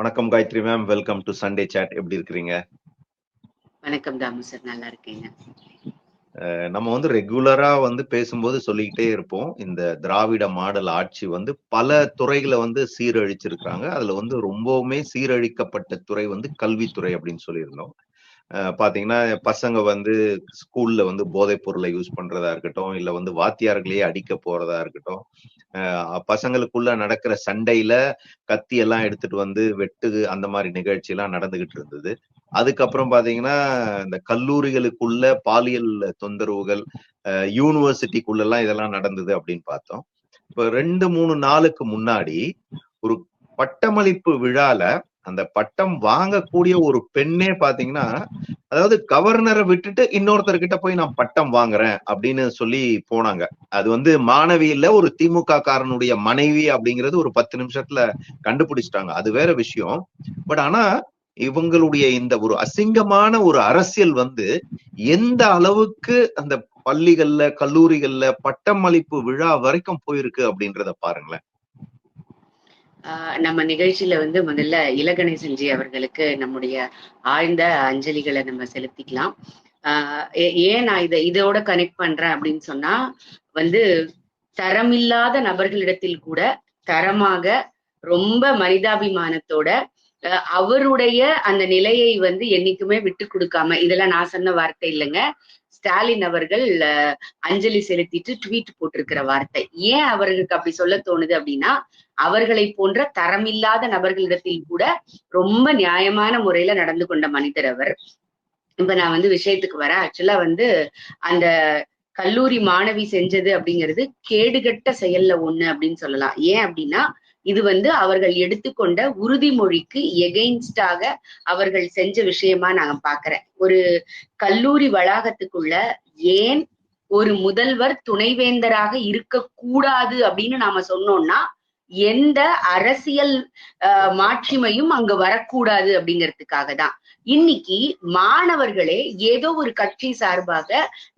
வணக்கம் Gayathri ma'am welcome to Sunday chat எப்படி இருக்கிறீங்க? வணக்கம் தாமு சார் நல்லா இருக்கீங்க. நம்ம வந்து ரெகுலரா வந்து பேசும்போது சொல்லிக்கிட்டே இருப்போம். இந்த திராவிட மாடல் ஆட்சி வந்து பல துறைகளை வந்து சீரழிச்சிருக்காங்க அதுல வந்து ரொம்பவுமே சீரழிக்கப்பட்ட துறை வந்து கல்வித்துறை அப்படின்னு சொல்லியிருந்தோம். பாத்தீங்கன்னா பசங்க வந்து ஸ்கூல்ல வந்து போதைப் பொருளை யூஸ் பண்றதா இருக்கட்டும் இல்ல வந்து வாத்தியார்களையே அடிக்க போறதா இருக்கட்டும் பசங்களுக்குள்ள நடக்கிற சண்டையில கத்தி எல்லாம் எடுத்துட்டு வந்து வெட்டு அந்த மாதிரி நிகழ்ச்சி எல்லாம் நடந்துகிட்டு இருந்தது. அதுக்கப்புறம் பாத்தீங்கன்னா இந்த கல்லூரிகளுக்குள்ள பாலியல் தொந்தரவுகள் யூனிவர்சிட்டிக்குள்ள எல்லாம் இதெல்லாம் நடந்தது அப்படின்னு பார்த்தோம். இப்ப ரெண்டு மூணு நாளுக்கு முன்னாடி ஒரு பட்டமளிப்பு விழால அந்த பட்டம் வாங்கக்கூடிய ஒரு பெண்ணே பாத்தீங்கன்னா அதாவது கவர்னரை விட்டுட்டு இன்னொருத்தர்கிட்ட போய் நான் பட்டம் வாங்குறேன் அப்படின்னு சொல்லி போனாங்க. அது வந்து மாணவி இல்ல ஒரு திமுக காரனுடைய மனைவி அப்படிங்கிறது ஒரு பத்து நிமிஷத்துல கண்டுபிடிச்சிட்டாங்க. அது வேற விஷயம். பட் ஆனா இவங்களுடைய இந்த ஒரு அசிங்கமான ஒரு அரசியல் வந்து எந்த அளவுக்கு அந்த பள்ளிகள்ல கல்லூரிகள்ல பட்டமளிப்பு விழா வரைக்கும் போயிருக்கு அப்படின்றத பாருங்களேன். நம்ம நிகழ்ச்சியில வந்து முதல்ல இலகணேசன் ஜி அவர்களுக்கு நம்முடைய ஆழ்ந்த அஞ்சலிகளை நம்ம செலுத்திக்கலாம். ஆஹ் ஏன் நான் இதை இதோட கனெக்ட் பண்றேன் அப்படின்னு சொன்னா வந்து தரமில்லாத நபர்களிடத்தில் கூட தரமாக ரொம்ப மனிதாபிமானத்தோட அஹ் அவருடைய அந்த நிலையை வந்து என்னைக்குமே விட்டு கொடுக்காம இதெல்லாம் நான் சொன்ன வார்த்தை இல்லைங்க. ஸ்டாலின் அவர்கள் அஞ்சலி செலுத்திட்டு ட்வீட் போட்டிருக்கிற வார்த்தை. ஏன் அவர்களுக்கு அப்படி சொல்ல தோணுது அப்படின்னா அவர்களை போன்ற தரமில்லாத நபர்களிடத்தில் கூட ரொம்ப நியாயமான முறையில நடந்து கொண்ட மனிதர் அவர். இப்ப நான் வந்து விஷயத்துக்கு வரேன். ஆக்சுவலா வந்து அந்த கல்லூரி மாணவி செஞ்சது அப்படிங்கிறது கேடுகட்ட செயல்ல ஒண்ணு அப்படின்னு சொல்லலாம். ஏன் அப்படின்னா இது வந்து அவர்கள் எடுத்துக்கொண்ட உறுதிமொழிக்கு எகெயின்ஸ்டாக அவர்கள் செஞ்ச விஷயமா நான் பாக்குறேன் ஒரு கல்லூரி வளாகத்துக்குள்ள ஏன் ஒரு முதல்வர் துணைவேந்தராக இருக்கக்கூடாது அப்படின்னு நாம சொன்னோம்னா எந்த அரசியல் ஆஹ், மாட்சிமையும் அங்க வரக்கூடாது அப்படிங்கிறதுக்காக தான். இன்னைக்கு மாணவர்களே ஏதோ ஒரு கட்சி சார்பாக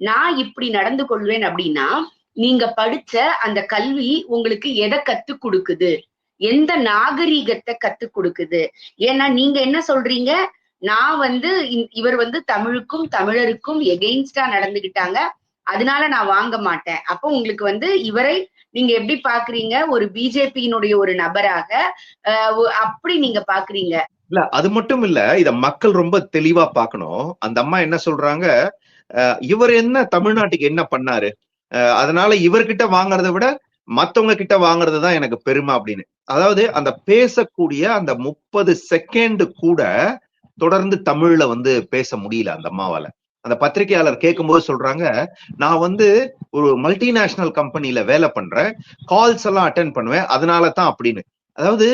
நான் இப்படி நடந்து கொள்வேன் அப்படின்னா நீங்க படிச்ச அந்த கல்வி உங்களுக்கு எதை கத்து கொடுக்குது? எந்த நாகரீகத்தை கத்து கொடுக்குது? ஏன்னா நீங்க என்ன சொல்றீங்க? நான் வந்து இவர் வந்து தமிழுக்கும் தமிழருக்கும் எகெயின்ஸ்டா நடந்துகிட்டாங்க. அதனால நான் வாங்க மாட்டேன். அப்போ உங்களுக்கு வந்து இவரை நீங்க எப்படி பாக்குறீங்க? ஒரு பிஜேபியினுடைய ஒரு நபராக ஆஹ் அப்படி நீங்க பாக்குறீங்க? இல்ல அது மட்டும் இல்ல இத மக்கள் ரொம்ப தெளிவா பார்க்கணும் அந்த அம்மா என்ன சொல்றாங்க? இவர் என்ன தமிழ்நாட்டுக்கு என்ன பண்ணாரு? அதனால இவர்கிட்ட வாங்குறதை விட மத்தவங்க கிட்ட வாங்குறது தான் எனக்கு பெருமை அப்படின்னு. அதாவது அந்த பேசக்கூடிய அந்த முப்பது செகண்ட் கூட தொடர்ந்து தமிழ்ல வந்து பேச முடியல அந்த அம்மாவால. அந்த பத்திரிகையாளர் கேட்கும்போது சொல்றாங்க நான் வந்து ஒரு மல்டிநேஷனல் கம்பெனில வேலை பண்றேன் கால்ஸ் எல்லாம் அட்டன் பண்ணுவேன் அதனால தான் அப்படின்னு. அதாவது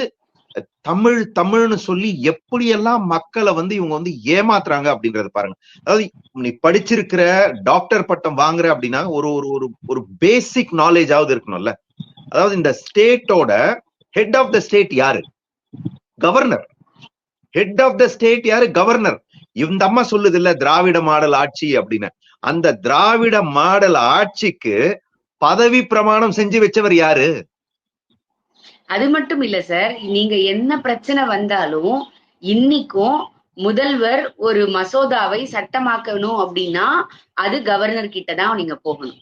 தமிழ் தமிழ்னு சொல்லி எப்படியெல்லாம் மக்களை வந்து இவங்க வந்து ஏமாத்துறாங்க அப்படின்றத பாருங்க. அதாவது நீ படிச்சிருக்கிற டாக்டர் பட்டம் வாங்குற அப்படின்னா ஒரு ஒரு ஒரு ஒரு பேசிக் நாலேஜாவது இருக்கணும்ல. அதாவது இந்த ஸ்டேட்டோட ஹெட் ஆஃப் த ஸ்டேட் யாரு? Governor head of the state யாரு? கவர்னர் இந்த அம்மா சொல்லுது இல்ல திராவிட மாடல் ஆட்சி அப்படின்னு. அந்த திராவிட மாடல் ஆட்சிக்கு பதவி பிரமாணம் செஞ்சு வச்சவர் யாரு? அது மட்டும் இல்ல சார் நீங்க என்ன பிரச்சனை வந்தாலும் இன்னைக்கும் முதல்வர் ஒரு மசோதாவை சட்டமாக்கணும் அப்படின்னா அது கவர்னர் கிட்ட தான் நீங்க போகணும்.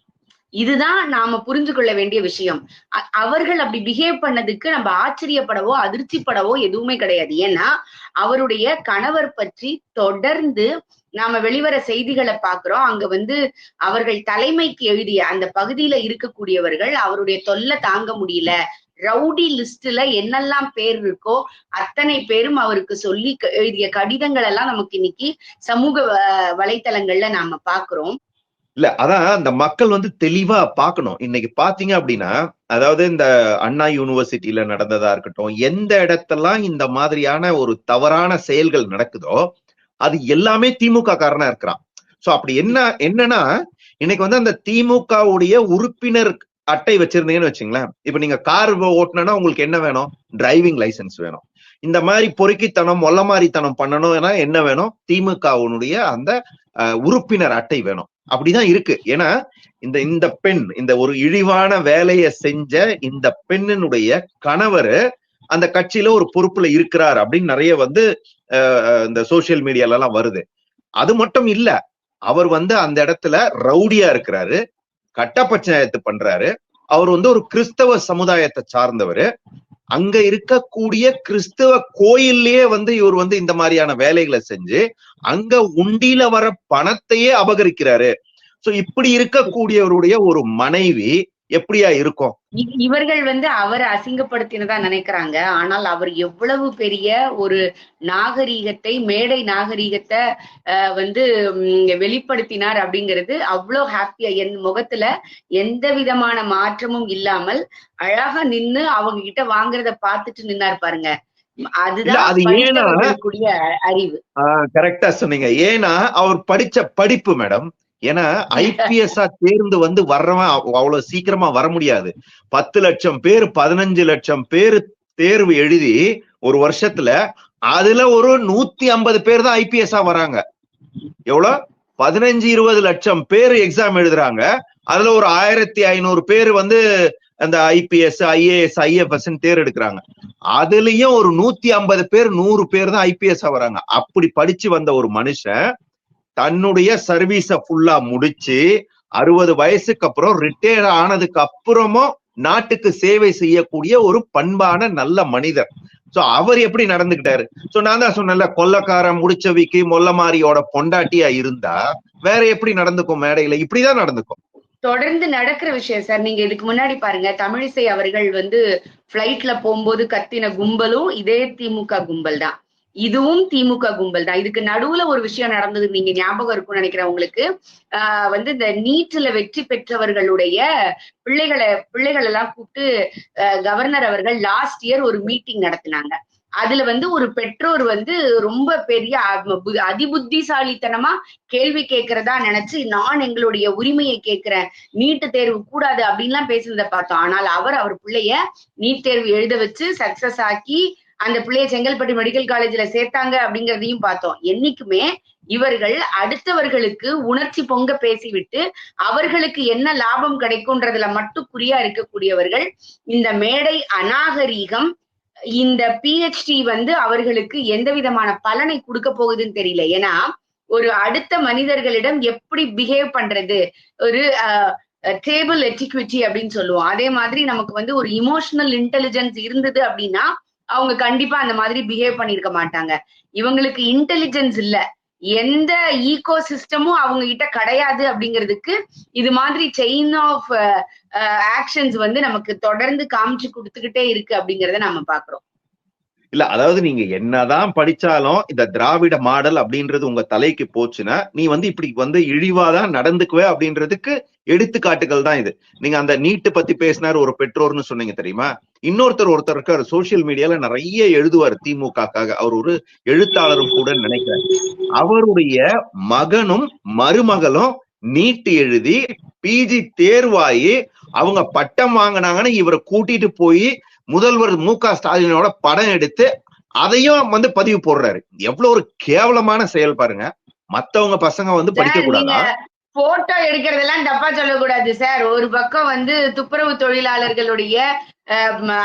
இதுதான் நாம புரிஞ்சு கொள்ள வேண்டிய விஷயம். அவர்கள் அப்படி பிஹேவ் பண்ணதுக்கு நம்ம ஆச்சரியப்படவோ அதிர்ச்சிப்படவோ எதுவுமே கிடையாது. ஏன்னா அவருடைய கணவர் பற்றி தொடர்ந்து நாம வெளிவர செய்திகளை பாக்குறோம் அங்க வந்து அவர்கள் தலைமைக்கு எழுதிய அந்த பகுதியில இருக்கக்கூடியவர்கள் அவருடைய தொல்லை தாங்க முடியல. ரவுடி லிஸ்ட்ல என்னெல்லாம் பேர் இருக்கோ அத்தனை பேரும் அவருக்கு சொல்லி க- எழுதிய கடிதங்கள் எல்லாம் நமக்கு இன்னைக்கு சமூக வலைத்தளங்கள்ல நாம பாக்குறோம். இல்ல அதான் அந்த மக்கள் வந்து தெளிவா பார்க்கணும் இன்னைக்கு பாத்தீங்க அப்படின்னா அதாவது இந்த அண்ணா யூனிவர்சிட்டியில நடந்ததா இருக்கட்டும் எந்த இடத்தெல்லாம் இந்த மாதிரியான ஒரு தவறான செயல்கள் நடக்குதோ அது எல்லாமே திமுக காரனா இருக்கிறான். சோ அப்படி என்ன என்னன்னா இன்னைக்கு வந்து அந்த திமுகவுடைய உறுப்பினர் அட்டை வச்சிருந்தீங்கன்னு வச்சுங்களேன். இப்ப நீங்க கார் ஓட்டினா உங்களுக்கு என்ன வேணும்? டிரைவிங் லைசென்ஸ் வேணும். இந்த மாதிரி பொறுக்கித்தனம் மொல்லமாரித்தனம் பண்ணணும்னா என்ன வேணும்? திமுகவுனுடைய அந்த உறுப்பினர் அட்டை வேணும். அப்படிதான் இருக்கு. ஏன்னா இந்த இந்த பெண் இந்த ஒரு இழிவான வேலையை செஞ்ச இந்த பெண்ணினுடைய கணவர் அந்த கட்சியில ஒரு பொறுப்புல இருக்கிறார் அப்படின்னு நிறைய வந்து இந்த சோசியல் மீடியால எல்லாம் வருது. அது மட்டும் இல்ல அவர் வந்து அந்த இடத்துல ரவுடியா இருக்கிறாரு. கட்ட பஞ்சாயத்து பண்றாரு. அவர் வந்து ஒரு கிறிஸ்தவ சமுதாயத்தை சார்ந்தவர். அங்க இருக்கக்கூடிய கிறிஸ்தவ கோயில்லயே வந்து இவர் வந்து இந்த மாதிரியான வேலைகளை செஞ்சு அங்க உண்டியில வர பணத்தையே அபகரிக்கிறாரு. சோ இப்படி இருக்கக்கூடியவருடைய ஒரு மனைவி எப்படியா இருக்கும்? இவர்கள் வந்து அவரை அசிங்கப்படுத்தினதா நினைக்கிறாங்க. ஆனால் அவர் எவ்வளவு பெரிய ஒரு நாகரீகத்தை மேடை நாகரீகத்தை வந்து வெளிப்படுத்தினார் அப்படிங்கிறது அவ்வளோ ஹாப்பியா என் முகத்துல எந்த விதமான மாற்றமும் இல்லாமல் அழகா நின்னு அவங்க கிட்ட வாங்குறத பார்த்துட்டு நின்னார் பாருங்க. அதுதான் அறிவு. கரெக்டா சொன்னீங்க. ஏன்னா அவர் படிச்ச படிப்பு மேடம் ஏன்னா ஐபிஎஸ்ஆ தேர்ந்து வந்து வர்றவன் அவ்வளவு சீக்கிரமா வர முடியாது. பத்து லட்சம் பேர் பதினஞ்சு லட்சம் பேர் தேர்வு எழுதி ஒரு வருஷத்துல அதுல ஒரு நூத்தி ஐம்பது பேர் தான் ஐபிஎஸ்ஆ வராங்க. எவ்வளவு பதினஞ்சு இருபது லட்சம் பேர் எக்ஸாம் எழுதுறாங்க. அதுல ஒரு ஆயிரத்தி ஐநூறு பேர் வந்து அந்த ஐபிஎஸ் ஐஏஎஸ் ஐஎஃப்எஸ் தேர் எடுக்கிறாங்க. அதுலயும் ஒரு நூத்தி ஐம்பது பேர் நூறு பேர் தான் ஐபிஎஸ் வராங்க. அப்படி படிச்சு வந்த ஒரு மனுஷன் தன்னுடைய சர்வீஸ ஃபுல்லா முடிச்சு அறுபது வயசுக்கு அப்புறம் ரிட்டையர் ஆனதுக்கு அப்புறமும் நாட்டுக்கு சேவை செய்யக்கூடிய ஒரு பண்பான நல்ல மனிதர். சோ அவர் எப்படி நடந்துகிட்டாரு சோ நான் தான் சொன்னேன்ல கொல்லக்காரன் முடிச்சவிக்கு மொல்லமாரியோட பொண்டாட்டியா இருந்தா வேற எப்படி நடந்துக்கும் மேடையில? இப்படிதான் நடந்துக்கும். தொடர்ந்து நடக்கிற விஷயம் சார். நீங்க இதுக்கு முன்னாடி பாருங்க தமிழிசை அவர்கள் வந்து பிளைட்ல போகும்போது கத்தின கும்பலும் இதே திமுக கும்பல் தான். இதுவும் திமுக கும்பல் தான். இதுக்கு நடுவுல ஒரு விஷயம் நடந்தது நீங்க ஞாபகம் இருக்கும்னு நினைக்கிறேன் உங்களுக்கு. ஆஹ் வந்து இந்த நீட்ல வெற்றி பெற்றவர்களுடைய பிள்ளைகளை பிள்ளைகள் எல்லாம் கூப்பிட்டு கவர்னர் அவர்கள் லாஸ்ட் இயர் ஒரு மீட்டிங் நடத்தினாங்க. அதுல வந்து ஒரு பெற்றோர் வந்து ரொம்ப பெரிய அ- பு- அதிபுத்திசாலித்தனமா கேள்வி கேட்கறதா நினைச்சு நான் எங்களுடைய உரிமையை கேட்கிறேன். நீட்டு தேர்வு கூடாது அப்படின்லாம் பேசுனதை பார்த்தோம். ஆனால் அவர் அவர் பிள்ளைய நீட் தேர்வு எழுத வச்சு சக்சஸ் ஆக்கி அந்த பிள்ளைய செங்கல்பட்டு மெடிக்கல் காலேஜ்ல சேர்த்தாங்க அப்படிங்கிறதையும் பார்த்தோம். என்னைக்குமே இவர்கள் அடுத்தவர்களுக்கு உணர்ச்சி பொங்க பேசிவிட்டு அவர்களுக்கு என்ன லாபம் கிடைக்கும்ன்றதுல மட்டும் குறியா இருக்கக்கூடியவர்கள் இந்த மேடை அநாகரீகம் இந்த பிஹெச்டி வந்து அவர்களுக்கு எந்த விதமான பலனை கொடுக்க போகுதுன்னு தெரியல. ஏன்னா ஒரு அடுத்த மனிதர்களிடம் எப்படி பிஹேவ் பண்றது? ஒரு டேபிள் எட்டிக்விட்டி அப்படின்னு சொல்லுவோம். அதே மாதிரி நமக்கு வந்து ஒரு இமோஷனல் இன்டெலிஜென்ஸ் இருந்தது அப்படின்னா அவங்க கண்டிப்பா அந்த மாதிரி பிஹேவ் பண்ணிருக்க மாட்டாங்க. இவங்களுக்கு இன்டெலிஜென்ஸ் இல்ல. எந்த ஈகோ சிஸ்டமும் அவங்க கிட்ட கிடையாது அப்படிங்கிறதுக்கு இது மாதிரி செயின் ஆஃப் ஆக்ஷன்ஸ் வந்து நமக்கு தொடர்ந்து காமிச்சு கொடுத்துக்கிட்டே இருக்கு அப்படிங்கறத நம்ம பாக்குறோம். இல்ல அதாவது நீங்க என்னதான் படிச்சாலும் இந்த திராவிட மாடல் அப்படின்றது உங்க தலைக்கு போச்சுன்னா நீ வந்து இப்படி வந்து இழிவாதான் நடந்துக்குவே அப்படின்றதுக்கு எடுத்துக்காட்டுகள் தான் இது. நீங்க அந்த நீட்டு பத்தி பேசினார் ஒரு பெற்றோர்னு சொன்னீங்க தெரியுமா? இன்னொருத்தர் ஒருத்தர் இருக்காரு சோசியல் மீடியால நிறைய எழுதுவார் திமுகக்காக. அவர் ஒரு எழுத்தாளரும் கூட நினைக்கிறார் அவருடைய மகனும் மருமகளும் நீட்டு எழுதி பிஜி தேர்வாயி அவங்க பட்டம் வாங்கினாங்கன்னு இவரை கூட்டிட்டு போய் முதல்வர் மு க ஸ்டாலினோட படம் எடுத்து அதையும் வந்து பதிவு போடுறாரு. எவ்வளவு ஒரு கேவலமான செயல் பாருங்க. மத்தவங்க பசங்க வந்து படிக்க கூடாதா? போட்டோ எடுக்கிறதெல்லாம் தப்பா சொல்லக்கூடாது சார். ஒரு பக்கம் வந்து துப்புரவு தொழிலாளர்களுடைய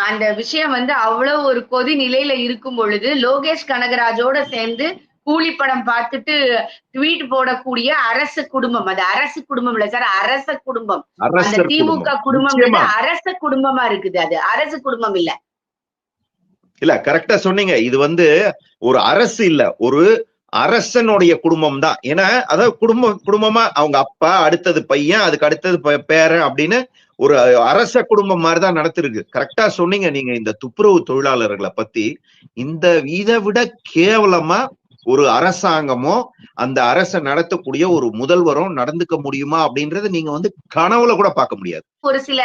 அந்த விஷயம் வந்து அவ்வளவு ஒரு கொதி நிலையில இருக்கும் பொழுது லோகேஷ் கனகராஜோட சேர்ந்து கூலி படம் பார்த்துட்டு ட்வீட் போடக்கூடிய அரசு குடும்பம். அது அரசு குடும்பம் இல்ல சார் அரச குடும்பம். அந்த திமுக குடும்பம். அரச குடும்பமா இருக்குது. அது அரசு குடும்பம் இல்ல. இல்ல கரெக்டா சொன்னீங்க. இது வந்து ஒரு அரசு இல்ல. ஒரு அரசனுடைய குடும்பம் தான். ஏன்னா அதாவது குடும்பம் குடும்பமா அவங்க அப்பா அடுத்தது பையன் அதுக்கு அடுத்தது பேரன் அப்படின்னு ஒரு அரச குடும்பம் மாதிரிதான் நடத்திருக்கு. கரெக்டா சொன்னீங்க. நீங்க இந்த துப்புரவு தொழிலாளர்களை பத்தி. இந்த இதை விட கேவலமா ஒரு அரசாங்கமோ அந்த அரசை நடத்தக்கூடிய ஒரு முதல்வரும் நடந்துக்க முடியுமா அப்படின்றத நீங்க வந்து கனவுல கூட பார்க்க முடியாது. ஒரு சில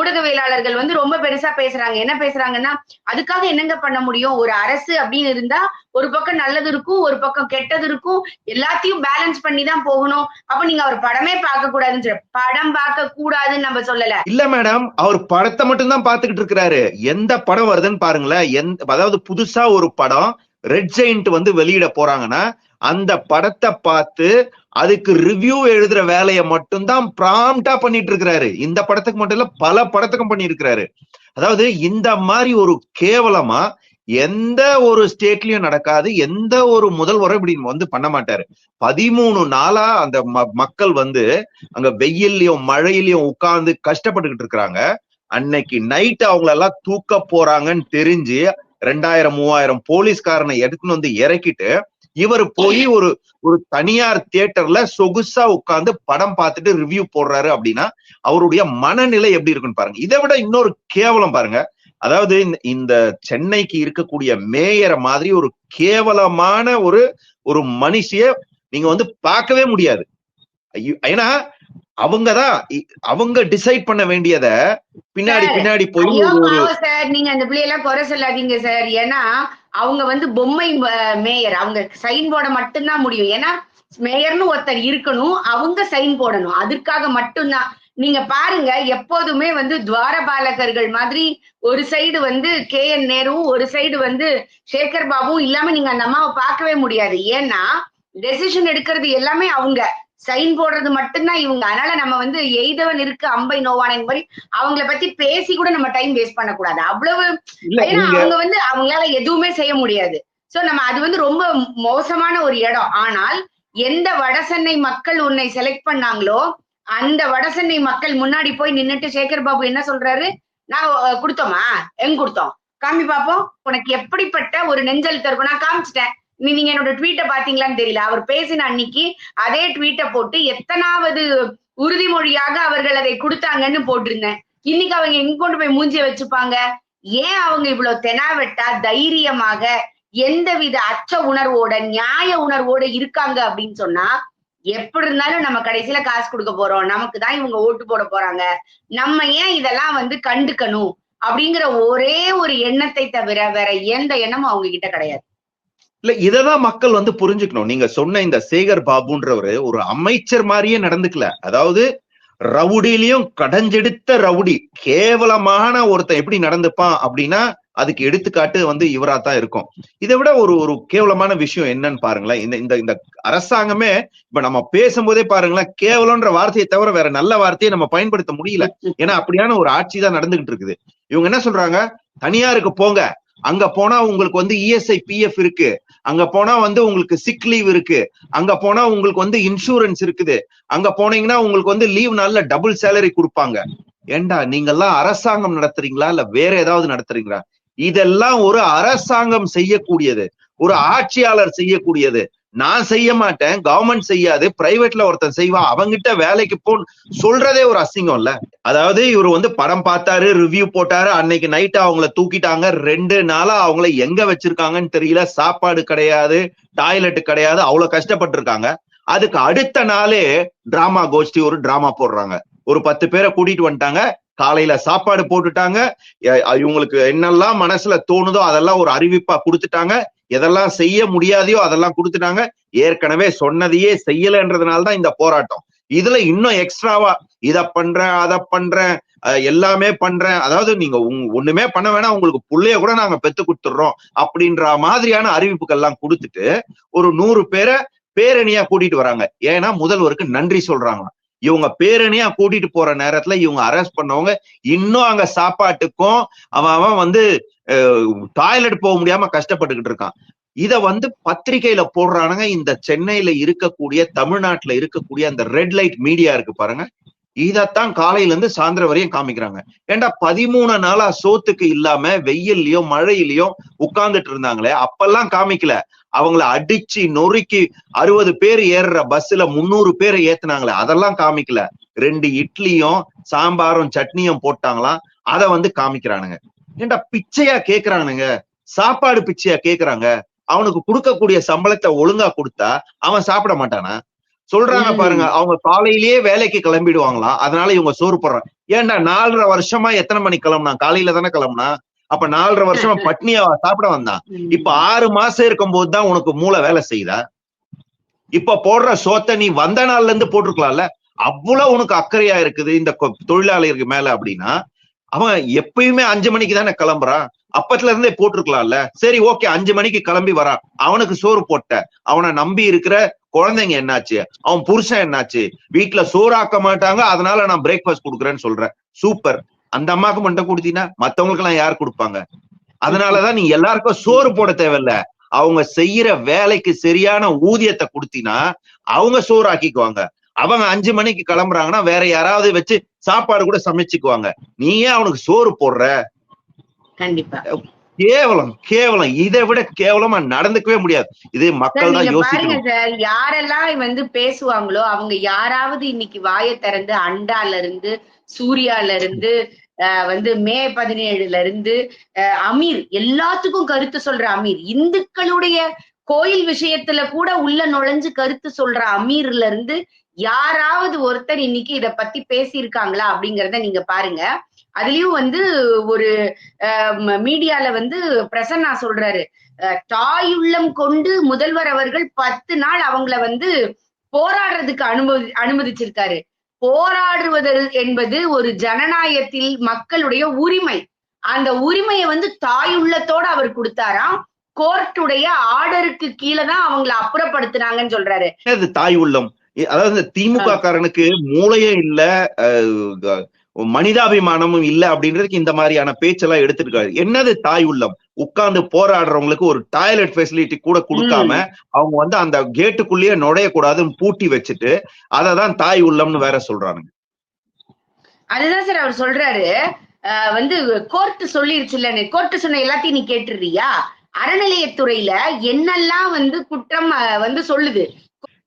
ஊடகவியலாளர்கள் வந்து ரொம்ப பெருசா பேசுறாங்க. என்ன பேசுறாங்கன்னா அதுக்காக என்னங்க பண்ண முடியும்? ஒரு அரசு அப்படின்னு இருந்தா ஒரு பக்கம் நல்லது இருக்கும் ஒரு பக்கம் கெட்டது இருக்கும். எல்லாத்தையும் பேலன்ஸ் பண்ணி தான் போகணும். அப்ப நீங்க அவர் படமே பார்க்க கூடாதுன்னு படம் பார்க்க கூடாதுன்னு நம்ம சொல்லல. இல்ல மேடம் அவர் படத்தை மட்டும் தான் பாத்துக்கிட்டு இருக்கிறாரு. எந்த படம் வருதுன்னு பாருங்களேன். எந்த அதாவது புதுசா ஒரு படம் ரெட் ஜெயிண்ட் வந்து வெளியிட போறாங்கன்னா அந்த படத்தை பார்த்து அதுக்கு ரிவ்யூ எழுதுற வேலையை மட்டும்தான் ப்ராம்ப்டா பண்ணிட்டு இருக்கிறாரு. இந்த படத்துக்கு மட்டும் இல்ல பல படத்துக்கும் பண்ணியிருக்கிறாரு. அதாவது இந்த மாதிரி ஒரு கேவலமா எந்த ஒரு ஸ்டேட்லயும் நடக்காது எந்த ஒரு முதல்வரும் இப்படி வந்து பண்ண மாட்டாரு. பதிமூணு நாளா அந்த ம- மக்கள் வந்து அங்க வெயில்லையும் மழையிலயும் உட்கார்ந்து கஷ்டப்பட்டுக்கிட்டு இருக்கிறாங்க. அன்னைக்கு நைட் அவங்களெல்லாம் தூக்க போறாங்கன்னு தெரிஞ்சு ரெண்டாயிரம் மூவாயிரம் போலீஸ்காரனை எடுத்துன்னு வந்து இறக்கிட்டு இவர் போய் ஒரு ஒரு தனியார் தியேட்டர்ல சொகுசா உட்கார்ந்து படம் பார்த்துட்டு ரிவ்யூ போடுறாரு அப்படின்னா அவருடைய மனநிலை எப்படி இருக்குன்னு பாருங்க. இதை விட இன்னொரு கேவலம் பாருங்க. அதாவது இந்த- சென்னைக்கு இருக்கக்கூடிய மேயரை மாதிரி ஒரு கேவலமான ஒரு ஒரு மனுஷிய நீங்க வந்து பார்க்கவே முடியாது. ஐயோ, ஏன்னா அவங்கதான் இ- அவங்க டிசைட் பண்ண வேண்டியத பின்னாடி பின்னாடி போய் சார். நீங்க அந்த பிள்ளையெல்லாம் குறை சொல்லாதீங்க சார். ஏன்னா அவங்க வந்து பொம்மை மேயர். அவங்க சைன் போட மட்டும்தான் முடியும். ஏன்னா மேயர்னு ஒருத்தர் இருக்கணும். அவங்க சைன் போடணும். அதற்காக மட்டும்தான். நீங்க பாருங்க எப்போதுமே வந்து துவாரபாலகர்கள் மாதிரி ஒரு சைடு வந்து கே. என். நேருவும் ஒரு சைடு வந்து சேகர் பாபுவும் இல்லாம நீங்க அந்த அம்மாவை பார்க்கவே முடியாது. ஏன்னா டெசிஷன் எடுக்கிறது எல்லாமே அவங்க. சைன் போடுறது மட்டும்தான் இவங்க. அதனால நம்ம வந்து எய்தவன் இருக்கு அம்பை நோவானன் மாதிரி அவங்கள பத்தி பேசி கூட நம்ம டைம் வேஸ்ட் பண்ணக்கூடாது. அவ்வளவு ஏன்னா அவங்க வந்து அவங்களால எதுவுமே செய்ய முடியாது. சோ நம்ம அது வந்து ரொம்ப மோசமான ஒரு இடம். ஆனால் எந்த வடசென்னை மக்கள் உன்னை செலக்ட் பண்ணாங்களோ அந்த வடசென்னை மக்கள் முன்னாடி போய் நின்னுட்டு சேகர் பாபு என்ன சொல்றாரு? நான் கொடுத்தோமா? எங்க கொடுத்தோம்? காமி பாப்போம். உனக்கு எப்படிப்பட்ட ஒரு நெஞ்சல் இருக்கும் நான் காமிச்சிட்டேன். நீங்க என்னோட ட்வீட்டை பாத்தீங்களான்னு தெரியல. அவர் பேசின அன்னைக்கு அதே ட்வீட்டை போட்டு எத்தனாவது உறுதிமொழியாக அவர்கள் அதை கொடுத்தாங்கன்னு போட்டிருந்தேன். இன்னைக்கு அவங்க எங்க கொண்டு போய் மூஞ்சிய வச்சுப்பாங்க? ஏன் அவங்க இவ்வளவு தெனாவெட்டா தைரியமாக எந்தவித அச்ச உணர்வோட நியாய உணர்வோட இருக்காங்க அப்படின்னு சொன்னா எப்படி இருந்தாலும் நம்ம கடைசியில காசு கொடுக்க போறோம். நமக்கு தான் இவங்க ஓட்டு போட போறாங்க. நம்ம ஏன் இதெல்லாம் வந்து கண்டுக்கணும்? அப்படிங்கிற ஒரே ஒரு எண்ணத்தை தவிர வேற எந்த எண்ணமும் அவங்க கிட்ட கிடையாது. இல்ல இததான் மக்கள் வந்து புரிஞ்சுக்கணும். நீங்க சொன்ன இந்த சேகர் பாபுன்றவரு ஒரு அமைச்சர் மாதிரியே நடந்துக்கல. அதாவது ரவுடிலையும் கடஞ்செடுத்த ரவுடி கேவலமான ஒருத்தன் எப்படி நடந்துப்பான் அப்படின்னா அதுக்கு எடுத்துக்காட்டு வந்து இவரா தான் இருக்கும். இதை விட ஒரு ஒரு கேவலமான விஷயம் என்னன்னு பாருங்களேன். இந்த இந்த இந்த அரசாங்கமே இப்ப நம்ம பேசும்போதே பாருங்களேன் கேவலம்ன்ற வார்த்தையை தவிர வேற நல்ல வார்த்தையை நம்ம பயன்படுத்த முடியல. ஏன்னா அப்படியான ஒரு ஆட்சி தான் நடந்துகிட்டு இருக்குது. இவங்க என்ன சொல்றாங்க? தனியாருக்கு போங்க. அங்க போனா உங்களுக்கு வந்து இஎஸ்ஐ பிஎஃப் இருக்கு. அங்க போனா வந்து உங்களுக்கு சிக் லீவ் இருக்கு. அங்க போனா உங்களுக்கு வந்து இன்சூரன்ஸ் இருக்குது. அங்க போனீங்கன்னா உங்களுக்கு வந்து லீவ் நாள்ல டபுள் சேலரி கொடுப்பாங்க. ஏண்டா நீங்கெல்லாம் அரசாங்கம் நடத்துறீங்களா? இல்ல வேற ஏதாவது நடத்துறீங்களா? இதெல்லாம் ஒரு அரசாங்கம் செய்யக்கூடியது. ஒரு ஆட்சியாளர் செய்யக்கூடியது. நான் செய்ய மாட்டேன் கவர்மெண்ட் செய்யாது பிரைவேட்ல ஒருத்தன் செய்வான் அவங்கிட்ட வேலைக்கு போ சொல்றதே ஒரு அசிங்கம் இல்ல. அதாவது இவர் வந்து படம் பார்த்தாரு ரிவ்யூ போட்டாரு அன்னைக்கு நைட் அவங்கள தூக்கிட்டாங்க ரெண்டு நாளா அவங்கள எங்க வச்சிருக்காங்கன்னு தெரியல சாப்பாடு கிடையாது டாய்லெட் கிடையாது அவ்வளவு கஷ்டப்பட்டு இருக்காங்க அதுக்கு அடுத்த நாளே டிராமா கோஷ்டி ஒரு டிராமா போடுறாங்க. ஒரு பத்து பேரை கூட்டிட்டு வந்துட்டாங்க காலையில சாப்பாடு போட்டுட்டாங்க இவங்களுக்கு என்னெல்லாம் மனசுல தோணுதோ அதெல்லாம் ஒரு அறிவிப்பா கொடுத்துட்டாங்க எதெல்லாம் செய்ய முடியாதையோ அதெல்லாம் கொடுத்துட்டாங்க. ஏற்கனவே சொன்னதையே செய்யலன்றதுனால தான் இந்த போராட்டம். இதுல இன்னும் எக்ஸ்ட்ராவா இத பண்றேன் அத பண்றேன் எல்லாமே பண்றேன். அதாவது நீங்க ஒண்ணுமே பண்ண வேணாம் உங்களுக்கு புள்ளைய கூட நாங்க பெத்து கொடுத்துடுறோம் அப்படின்ற மாதிரியான அறிவிப்புகள் எல்லாம் கொடுத்துட்டு ஒரு நூறு பேரை பேரணியா கூட்டிட்டு வராங்க. ஏன்னா முதல்வருக்கு நன்றி சொல்றாங்க இவங்க பேரணியா கூட்டிட்டு போற நேரத்துல இவங்க அரெஸ்ட் பண்ணவங்க இன்னும் அங்க சாப்பாட்டுக்கும் அவன் அவன் வந்து டாய்லெட் போக முடியாம கஷ்டப்பட்டுக்கிட்டு இருக்கான். இத வந்து பத்திரிகையில போடுறானுங்க. இந்த சென்னையில இருக்கக்கூடிய தமிழ்நாட்டுல இருக்கக்கூடிய அந்த ரெட் லைட் மீடியா இருக்கு பாருங்க. இதத்தான் காலையில இருந்து சாயந்தரம் வரையும் காமிக்கிறாங்க. ஏன்டா பதிமூணு நாளா சோத்துக்கு இல்லாம வெயில்லயோ மழையிலயோ உட்கார்ந்துட்டு இருந்தாங்களே? அப்பெல்லாம் காமிக்கல. அவங்கள அடிச்சு நொறுக்கி அறுபது பேர் ஏறுற பஸ்ல முந்நூறு பேரை ஏத்துனாங்களே அதெல்லாம் காமிக்கல. ரெண்டு இட்லியும் சாம்பாரும் சட்னியும் போட்டாங்களாம். அத வந்து காமிக்கிறானுங்க. ஏன்டா பிச்சையா கேக்குறானுங்க? சாப்பாடு பிச்சையா கேக்குறாங்க? அவனுக்கு கொடுக்கக்கூடிய சம்பளத்தை ஒழுங்கா கொடுத்தா அவன் சாப்பிட மாட்டானா? சொல்றாங்க. பாருங்க அவங்க காலையிலேயே வேலைக்கு கிளம்பிடுவாங்களாம். அதனால இவங்க சோறு போடுறாங்க. ஏன்டா நாலரை வருஷமா எத்தனை மணிக்கு கிளம்புனா காலையில தானே கிளம்புனா அப்ப நாலரை வருஷமா பட்னியா சாப்பிட வந்தான் இப்ப ஆறு மாசம் இருக்கும் போதுதான் உனக்கு மூளை வேலை செய்யுதா? இப்ப போடுற சோத்தை நீ வந்த நாள்ல இருந்து போட்டிருக்கலாம்ல. அவ்வளவு உனக்கு அக்கறையா இருக்குது இந்த தொழிலாளருக்கு மேல அப்படின்னா அவன் எப்பயுமே அஞ்சு மணிக்கு தானே கிளம்புறான். அப்பத்துல இருந்தே போட்டிருக்கலாம்ல. சரி ஓகே அஞ்சு மணிக்கு கிளம்பி வரான். அவனுக்கு சோறு போட்ட அவனை நம்பி இருக்கிற குழந்தைங்க என்னாச்சு? அவன் புருஷன் என்னாச்சு? வீட்டுல சோறாக்க மாட்டாங்க அதனால நான் பிரேக்ஃபாஸ்ட் கொடுக்குறேன்னு சொல்றேன். சூப்பர். அந்த அம்மாக்கு மட்டும் கொடுத்தீங்கன்னா மத்தவங்களுக்கு எல்லாம் யார் கொடுப்பாங்க? அதனாலதான் நீ எல்லாருக்கும் சோறு போட தேவையில்ல. அவங்க செய்யற வேலைக்கு சரியான ஊதியத்தை கொடுத்தீங்கன்னா அவங்க சோறு ஆக்கிக்குவாங்க அவங்க அஞ்சு மணிக்கு கிளம்புறாங்கன்னா வேற யாராவது வச்சு சாப்பாடு கூட சமைச்சுக்குவாங்க. நீ ஏன் அவனுக்கு சோறு போடுற? கண்டிப்பா. கேவலம் கேவலம். இதை விட கேவலமா நடந்துக்கவே முடியாது. இது மக்கள் தான் யோசிக்கணும். சார் யாரெல்லாம் வந்து பேசுவாங்களோ அவங்க யாராவது இன்னைக்கு வாயை திறந்து அண்டால இருந்து சூர்யால இருந்து வந்து மே பதினேழுல இருந்து அஹ், அமீர் எல்லாத்துக்கும் கருத்து சொல்ற அமீர். இந்துக்களுடைய கோயில் விஷயத்துல கூட உள்ள நுழைஞ்சு கருத்து சொல்ற அமீர்ல இருந்து யாராவது ஒருத்தர் இன்னைக்கு இத பத்தி பேசியிருக்காங்களா அப்படிங்கறத நீங்க பாருங்க. அதுலயும் வந்து ஒரு மீடியால வந்து பிரசன்னா சொல்றாரு. அஹ், தாயுள்ளம் கொண்டு முதல்வர் அவர்கள் பத்து நாள் அவங்கள வந்து போராடுறதுக்கு அனுமதி அனுமதிச்சிருக்காரு. போராடுவது என்பது ஒரு ஜனநாயகத்தில் மக்களுடைய உரிமை. அந்த உரிமையை வந்து தாயுள்ளத்தோட அவர் கொடுத்தாராம். கோர்ட்டுடைய ஆர்டருக்கு கீழே தான் அவங்கள அப்புறப்படுத்துனாங்கன்னு சொல்றாரு. தாய் உள்ளம்? அதாவது திமுக காரனுக்கு மூளையே இல்ல மனிதாபிமானமும் இல்ல அப்படின்றதுக்கு இந்த மாதிரியான பேச்செல்லாம் எடுத்திருக்காரு. என்னது தாய் உள்ளம்? உட்கார்ந்து போராடுறவங்களுக்கு ஒரு டாய்லெட் ஃபெசிலிட்டி கூட கொடுக்காம அவங்க வந்து அந்த கேட்டுக்குள்ளேயே நுழைய கூடாதுன்னு பூட்டி வச்சுட்டு அததான் தாய் உள்ளம்னு வேற சொல்றானுங்க. அதுதான் சார் அவர் சொல்றாரு. வந்து கோர்ட் சொல்லிருச்சுல்ல கோர்ட் சொன்ன எல்லாத்தையும் நீ கேட்டுறியா அறநிலையத்துறையில என்னெல்லாம் வந்து குற்றம் வந்து சொல்லுது?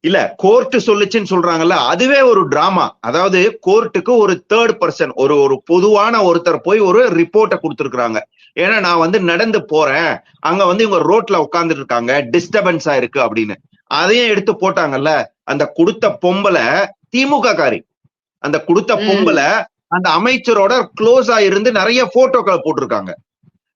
இல்ல கோர்ட் சொல்லுச்சுன்னு சொல்றாங்கல்ல அதுவே ஒரு டிராமா அதாவது கோர்ட்டுக்கு ஒரு தேர்ட் பர்சன் ஒரு ஒரு பொதுவான ஒருத்தர் போய் ஒரு ரிப்போர்ட்டை கொடுத்துருக்காங்க ஏன்னா நான் வந்து நடந்து போறேன். அங்க வந்து இவங்க ரோட்ல உட்கார்ந்துட்டு இருக்காங்க. டிஸ்டர்பன்ஸா இருக்கு அப்படின்னு. அதையும் எடுத்து போட்டாங்கல்ல அந்த கொடுத்த பொம்பளை திமுக காரி. அந்த கொடுத்த. பொம்பளை அந்த அமைச்சரோட க்ளோஸா இருந்து நிறைய போட்டோக்களை போட்டிருக்காங்க.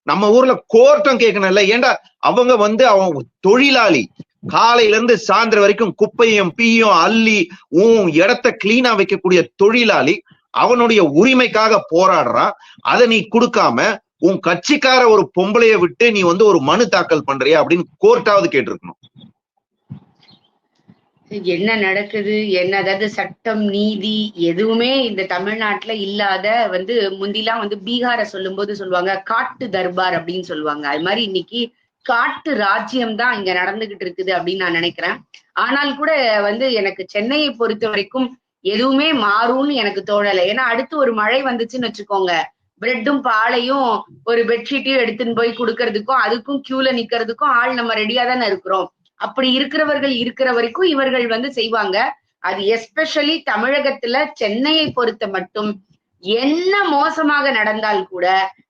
நம்ம ஊர்ல கோர்ட்டும் கேட்கணும்ல ஏன்டா அவங்க வந்து அவங்க தொழிலாளி காலையில இருந்து சாயந்தரம் வரைக்கும் குப்பையும் பீயும் அள்ளி உன் இடத்த கிளீனா வைக்கக்கூடிய தொழிலாளி அவனுடைய உரிமைக்காக போராடுறான். அதை நீ கொடுக்காம உன் கட்சிக்கார ஒரு பொம்பளைய விட்டு நீ வந்து ஒரு மனு தாக்கல் பண்றியா அப்படின்னு கோர்ட்டாவது கேட்டிருக்கணும். என்ன நடக்குது? என்ன அதாவது சட்டம் நீதி எதுவுமே இந்த தமிழ்நாட்டுல இல்லாத வந்து முந்திலாம் வந்து பீகாரை சொல்லும்போது சொல்லுவாங்க காட்டு தர்பார் அப்படின்னு சொல்லுவாங்க. அது மாதிரி இன்னைக்கு காட்டு ராஜ்யம் தான் இங்க நடந்துகிட்டு இருக்குது அப்படின்னு நான் நினைக்கிறேன். ஆனால் கூட வந்து எனக்கு சென்னையை பொறுத்த வரைக்கும் எதுவுமே மாறும்னு எனக்கு தோணலை. ஏன்னா அடுத்து ஒரு மழை வந்துச்சுன்னு வச்சுக்கோங்க. பிரெட்டும் பாலையும் ஒரு பெட்ஷீட்டையும் எடுத்துன்னு போய் கொடுக்கறதுக்கும் அதுக்கும் கியூல நிக்கிறதுக்கும் ஆள் நம்ம ரெடியா தானே இருக்கிறோம். அப்படி இருக்கிறவர்கள் இருக்கிற வரைக்கும் இவர்கள் வந்து செய்வாங்க. அது எஸ்பெஷலி தமிழகத்துல சென்னையை பொறுத்த மட்டும் என்ன மோசமாக நடந்தால் கூட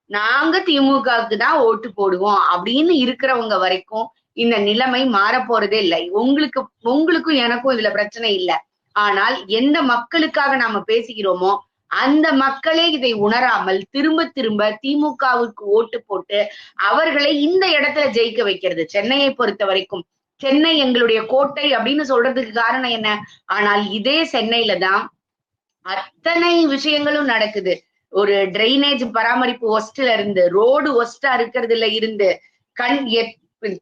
நாங்க திமுகவுக்கு தான் ஓட்டு போடுவோம் அப்படின்னு இருக்கிறவங்க வரைக்கும் இந்த நிலைமை மாற போறதே இல்லை. உங்களுக்கு உங்களுக்கும் எனக்கும் இதுல பிரச்சனை இல்லை. ஆனால் எந்த மக்களுக்காக நாம பேசுகிறோமோ அந்த மக்களே இதை உணராமல் திரும்ப திரும்ப திமுகவுக்கு ஓட்டு போட்டு அவர்களை இந்த இடத்துல ஜெயிக்க வைக்கிறது. சென்னையை பொறுத்த வரைக்கும் சென்னை எங்களுடைய கோட்டை அப்படின்னு சொல்றதுக்கு காரணம் என்ன? ஆனால் இதே சென்னையில தான் அத்தனை விஷயங்களும் நடக்குது. ஒரு ட்ரைனேஜ் பராமரிப்பு ஒஸ்ட்ல இருந்து ரோடு ஒஸ்டா இருக்கிறதுல இருந்து கண்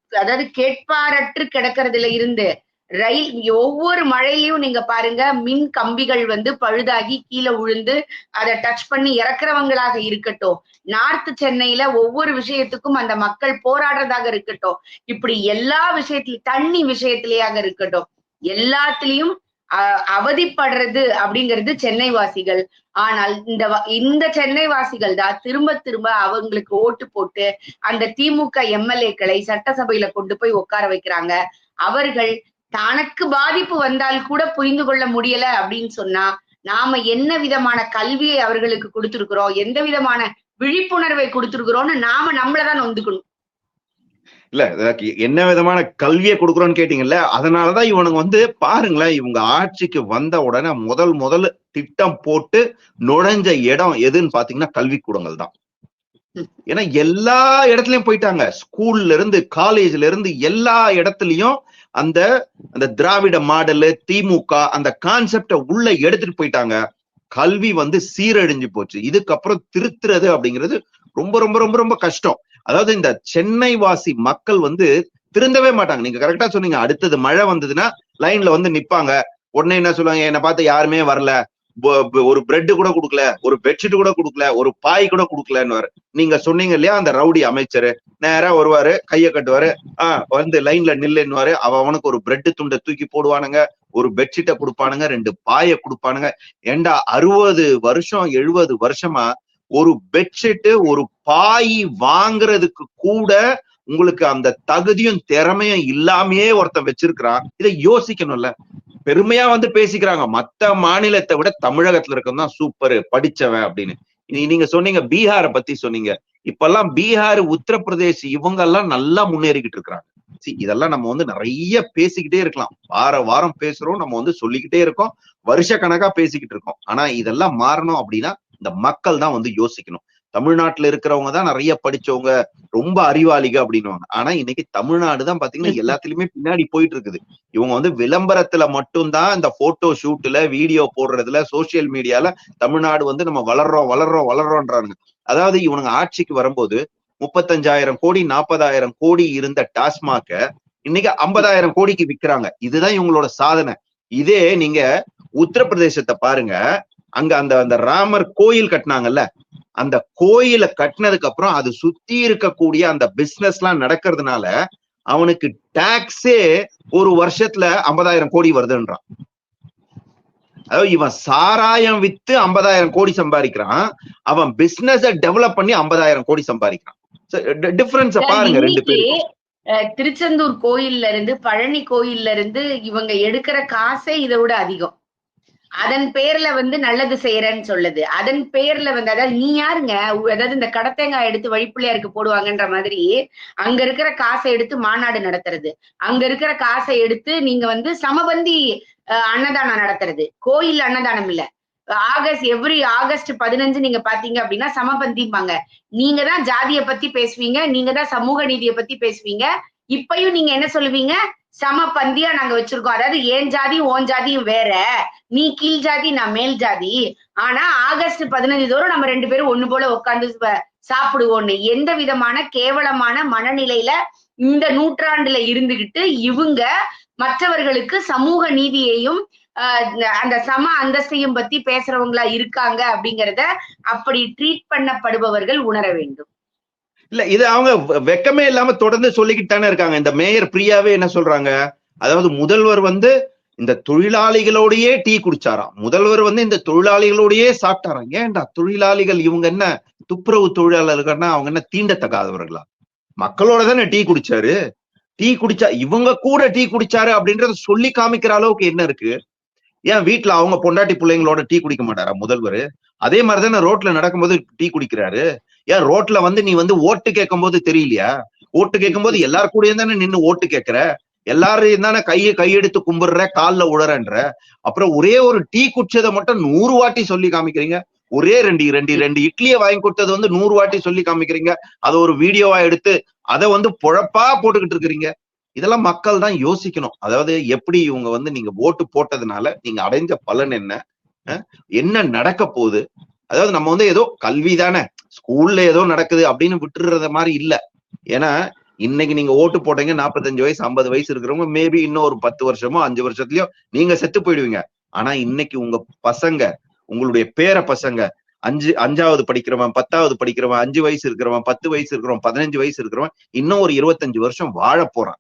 அதாவது கேட்பாரற்று கிடக்கிறதுல இருந்து ரயில் ஒவ்வொரு மழையிலயும் நீங்க பாருங்க மின் கம்பிகள் வந்து பழுதாகி கீழே உழுந்து அதை டச் பண்ணி இறக்குறவங்களாக இருக்கட்டும். நார்த் சென்னையில ஒவ்வொரு விஷயத்துக்கும் அந்த மக்கள் போராடுறதாக இருக்கட்டும். இப்படி எல்லா விஷயத்திலும் தண்ணி விஷயத்திலேயாக இருக்கட்டும். எல்லாத்துலயும் அவதிப்படுறது அப்படிங்கிறது சென்னை வாசிகள் ஆனால் இந்த இந்த சென்னை வாசிகள் தான் திரும்ப திரும்ப அவங்களுக்கு ஓட்டு போட்டு அந்த திமுக எம்எல்ஏக்களை சட்டசபையில கொண்டு போய் உட்கார வைக்கிறாங்க. அவர்கள் தனக்கு பாதிப்பு வந்தால் கூட புரிந்து கொள்ள முடியல அப்படின்னு சொன்னா நாம என்ன விதமான கல்வியை அவர்களுக்கு கொடுத்திருக்கிறோம்? எந்த விதமான விழிப்புணர்வை கொடுத்திருக்கிறோம்னு நாம நம்மளதான் நொந்துக்கணும். இல்ல என்ன விதமான கல்வியை கொடுக்குறோம்னு கேட்டீங்கல்ல அதனாலதான் இவனுங்க வந்து பாருங்களேன் இவங்க ஆட்சிக்கு வந்த உடனே முதல் முதல் திட்டம் போட்டு நுழைஞ்ச இடம் எதுன்னு பாத்தீங்கன்னா கல்விக்கூடங்கள் தான். ஏன்னா எல்லா இடத்துலயும் போயிட்டாங்க. ஸ்கூல்ல இருந்து காலேஜ்ல இருந்து எல்லா இடத்துலயும் அந்த அந்த திராவிட மாடலு திமுக அந்த கான்செப்ட உள்ள எடுத்துட்டு போயிட்டாங்க. கல்வி வந்து சீரழிஞ்சு போச்சு. இதுக்கப்புறம் திருத்துறது அப்படிங்கிறது ரொம்ப ரொம்ப ரொம்ப ரொம்ப கஷ்டம். அதாவது இந்த சென்னை வாசி மக்கள் வந்து திருந்தவே மாட்டாங்க. நீங்க கரெக்டா சொன்னீங்க. அடுத்தது மழை வந்ததுன்னா லைன்ல வந்து நிப்பாங்க. உடனே என்ன சொல்லுவாங்க? என்னை பார்த்து யாருமே வரல. ஒரு பிரெட் கூட கொடுக்கல. ஒரு பெட்ஷீட் கூட கொடுக்கல. ஒரு பாய் கூட கொடுக்கலன்னு நீங்க சொன்னீங்க இல்லையா? அந்த ரவுடி அமைச்சர். நேரா வருவாரு கைய கட்டுவாரு. ஆஹ் வந்து லைன்ல நில்லுன்னுவாரு. அவ அவனுக்கு ஒரு பிரெட் துண்டை தூக்கி போடுவானுங்க. ஒரு பெட்ஷீட்டை கொடுப்பானுங்க. ரெண்டு பாயை கொடுப்பானுங்க. ஏண்டா அறுபது வருஷம் எழுபது வருஷமா ஒரு பெட்ஷீட் ஒரு பாய் வாங்குறதுக்கு கூட உங்களுக்கு அந்த தகுதியும் திறமையும் இல்லாமையே ஒருத்தன் வச்சிருக்கிறான். இதை யோசிக்கணும்ல. பெருமையா வந்து பேசிக்கிறாங்க. மத்த மாநிலத்தை விட தமிழகத்துல இருக்கவன் தான் சூப்பர் படிச்சவன் அப்படின்னு. நீங்க சொன்னீங்க பீகாரை பத்தி சொன்னீங்க. இப்பெல்லாம் பீகார் உத்தரப்பிரதேஷ் இவங்க எல்லாம் நல்லா முன்னேறிக்கிட்டு இருக்கிறாங்க. இதெல்லாம் நம்ம வந்து நிறைய பேசிக்கிட்டே இருக்கலாம். வார வாரம் பேசுறோம் நம்ம வந்து சொல்லிக்கிட்டே இருக்கோம். வருஷ கணக்கா பேசிக்கிட்டு இருக்கோம். ஆனா இதெல்லாம் மாறணும் அப்படின்னா இந்த மக்கள் தான் வந்து யோசிக்கணும். தமிழ்நாட்டுல இருக்கிறவங்க தான் நிறைய படிச்சவங்க ரொம்ப அறிவாளிக அப்படின்னுவாங்க. ஆனா இன்னைக்கு தமிழ்நாடு தான் பாத்தீங்கன்னா எல்லாத்துலயுமே பின்னாடி போயிட்டு இருக்குது இவங்க வந்து விளம்பரத்துல மட்டும்தான் இந்த போட்டோ ஷூட்ல வீடியோ போடுறதுல சோசியல் மீடியால தமிழ்நாடு வந்து நம்ம வளர்றோம் வளர்றோம் வளர்றோன்றாங்க அதாவது இவனுங்க ஆட்சிக்கு வரும்போது முப்பத்தஞ்சாயிரம் கோடி நாற்பதாயிரம் கோடி இருந்த டாஸ்மாக இன்னைக்கு ஐம்பதாயிரம் கோடிக்கு விக்கிறாங்க. இதுதான் இவங்களோட சாதனை. இதே நீங்க உத்தரப்பிரதேசத்தை பாருங்க. அங்க அந்த அந்த ராமர் கோயில் கட்டினாங்கல்ல அந்த கோயிலை கட்டினதுக்கு அப்புறம் அது சுத்தி இருக்கக்கூடிய அந்த பிசினஸ் எல்லாம் நடக்கிறதுனால அவனுக்கு டாக்ஸே ஒரு வருஷத்துல ஐம்பதாயிரம் கோடி வருதுன்றான். அதாவது இவன் சாராயம் வித்து ஐம்பதாயிரம் கோடி சம்பாதிக்கிறான். அவன் பிசினஸ டெவலப் பண்ணி ஐம்பதாயிரம் கோடி சம்பாதிக்கிறான். டிஃபரன்ஸ பாருங்க ரெண்டு பேரும் திருச்செந்தூர் கோயில்ல இருந்து பழனி கோயில்ல இருந்து இவங்க எடுக்கிற காசே இதை விட அதிகம். அதன் பேர்ல வந்து நல்லது செய்யறேன்னு சொல்லுது. அதன் பேர்ல வந்து அதாவது நீ யாருங்க? அதாவது இந்த கடத்தேங்காய் எடுத்து வழிப்பிள்ளையாருக்கு போடுவாங்கன்ற மாதிரி அங்க இருக்கிற காசை எடுத்து மாநாடு நடத்துறது. அங்க இருக்கிற காசை எடுத்து நீங்க வந்து சமபந்தி அஹ், அன்னதானம் நடத்துறது. கோயில் அன்னதானம் இல்ல. ஆகஸ்ட் எவ்ரி ஆகஸ்ட் பதினஞ்சு நீங்க பாத்தீங்க அப்படின்னா சமபந்திம்பாங்க நீங்க தான் ஜாதிய பத்தி பேசுவீங்க நீங்க தான் சமூக நீதியை பத்தி பேசுவீங்க. இப்பயும் நீங்க என்ன சொல்லுவீங்க? சம பந்தியா நாங்க வச்சிருக்கோம். அதாவது ஏன் ஜாதியும் ஓன் ஜாதியும் வேற. நீ கீழ் ஜாதி நான் மேல் ஜாதி. ஆனா ஆகஸ்ட் பதினஞ்சு தோறும் நம்ம ரெண்டு பேரும் ஒண்ணு போல உட்காந்து சாப்பிடுவோம்னு எந்த விதமான கேவலமான மனநிலையில இந்த நூற்றாண்டுல இருந்துகிட்டு இவங்க மற்றவர்களுக்கு சமூக நீதியையும் ஆஹ் அந்த சம அந்தஸ்தையும் பத்தி பேசுறவங்களா இருக்காங்க அப்படிங்கறத அப்படி ட்ரீட் பண்ணப்படுபவர்கள் உணர வேண்டும். இல்ல இது அவங்க வெக்கமே இல்லாம தொடர்ந்து சொல்லிக்கிட்டு தானே இருக்காங்க. இந்த மேயர் பிரியாவே என்ன சொல்றாங்க? அதாவது முதல்வர் வந்து இந்த தொழிலாளிகளோடயே டீ குடிச்சாராம். முதல்வர் வந்து இந்த தொழிலாளிகளோடயே சாப்பிட்டாராம். ஏன்டா தொழிலாளிகள் இவங்க என்ன துப்புரவு தொழிலாளர்கள்னா அவங்க என்ன தீண்டத்தகாதவர்களா? மக்களோட தானே டீ குடிச்சாரு. டீ குடிச்சா இவங்க கூட டீ குடிச்சாரு அப்படின்றத சொல்லி காமிக்கிற அளவுக்கு என்ன இருக்கு? ஏன் வீட்டுல அவங்க பொண்டாட்டி பிள்ளைங்களோட டீ குடிக்க மாட்டாரா முதல்வர்? அதே மாதிரி தானே ரோட்ல நடக்கும்போது டீ குடிக்கிறாரு. ஏன் ரோட்ல வந்து நீ வந்து ஓட்டு கேட்கும் போது தெரியலையா? ஓட்டு கேட்கும் போது எல்லார் கூடயும் தானே நின்னு ஓட்டு கேட்கிற? எல்லாரும் தானே கையை கையெடுத்து கும்பிடுற கால்ல உழறன்ற? அப்புறம் ஒரே ஒரு டீ குடிச்சதை மட்டும் நூறு வாட்டி சொல்லி காமிக்கிறீங்க. ஒரே ரெண்டு ரெண்டு ரெண்டு இட்லியை வாங்கி கொடுத்தது வந்து நூறு வாட்டி சொல்லி காமிக்கிறீங்க. அதை ஒரு வீடியோவா எடுத்து அதை வந்து பொழப்பா போட்டுக்கிட்டு இருக்கிறீங்க. இதெல்லாம் மக்கள் தான் யோசிக்கணும். அதாவது எப்படி இவங்க வந்து நீங்க ஓட்டு போட்டதுனால நீங்க அடைஞ்ச பலன் என்ன? என்ன நடக்க போகுது? அதாவது நம்ம வந்து ஏதோ கல்வி தானே ஸ்கூல்ல ஏதோ நடக்குது அப்படின்னு விட்டுறத மாதிரி இல்ல. ஏன்னா இன்னைக்கு நீங்க ஓட்டு போட்டீங்க நாற்பத்தஞ்சு வயசு ஐம்பது வயசு இருக்கிறவங்க மேபி இன்னும் ஒரு பத்து வருஷமோ அஞ்சு வருஷத்துலயோ நீங்க செத்து போயிடுவீங்க. ஆனா இன்னைக்கு உங்க பசங்க உங்களுடைய பேர பசங்க அஞ்சு அஞ்சாவது படிக்கிறவன் பத்தாவது படிக்கிறவன் அஞ்சு வயசு இருக்கிறவன் பத்து வயசு இருக்கிறவன் பதினஞ்சு வயசு இருக்கிறவன் இன்னும் ஒரு இருபத்தஞ்சு வருஷம் வாழ போறான்.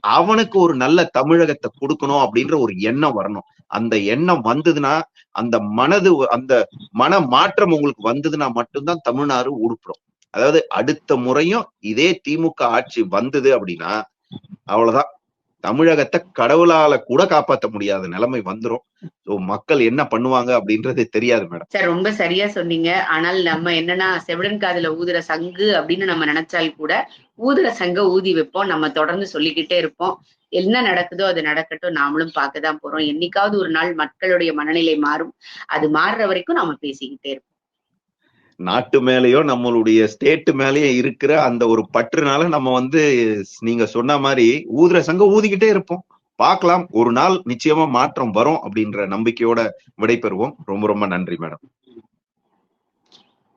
அவனுக்கு ஒரு நல்ல தமிழகத்தை கொடுக்கணும் அப்படின்ற ஒரு எண்ணம் வரணும். அந்த எண்ணம் வந்ததுன்னா அந்த மனது அந்த மன மாற்றம் உங்களுக்கு வந்ததுன்னா மட்டும்தான் தமிழ்நாடு உருப்பிடும். அதாவது அடுத்த முறையும் இதே திமுக ஆட்சி வந்தது அப்படின்னா அவ்வளவுதான். தமிழகத்தை கடவுளால கூட காப்பாற்ற முடியாத நிலைமை வந்துரும். ஸோ மக்கள் என்ன பண்ணுவாங்க அப்படின்றது தெரியாது மேடம். சார் ரொம்ப சரியா சொன்னீங்க. ஆனால் நம்ம என்னன்னா செவிடன் காதுல ஊதுற சங்கு அப்படின்னு நம்ம நினைச்சால் கூட ஊதுற சங்க ஊதி வைப்போம். நம்ம தொடர்ந்து சொல்லிக்கிட்டே இருப்போம். என்ன நடக்குதோ அது நடக்கட்டும். நாமளும் பார்க்க தான் போறோம். என்னைக்காவது ஒரு நாள் மக்களுடைய மனநிலை மாறும். அது மாறுற வரைக்கும் நாம பேசிக்கிட்டே இருப்போம். நாட்டு மேலயோ நம்மளுடைய ஸ்டேட் மேலயோ இருக்கிற அந்த ஒரு பற்றுனால நம்ம வந்து நீங்க சொன்ன மாதிரி ஊதுற சங்கம் ஊதிக்கிட்டே இருப்போம். பார்க்கலாம். ஒரு நாள் நிச்சயமா மாற்றம் வரும் அப்படின்ற நம்பிக்கையோட விடைபெறுவோம். ரொம்ப ரொம்ப நன்றி மேடம்.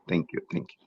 Thank you thank you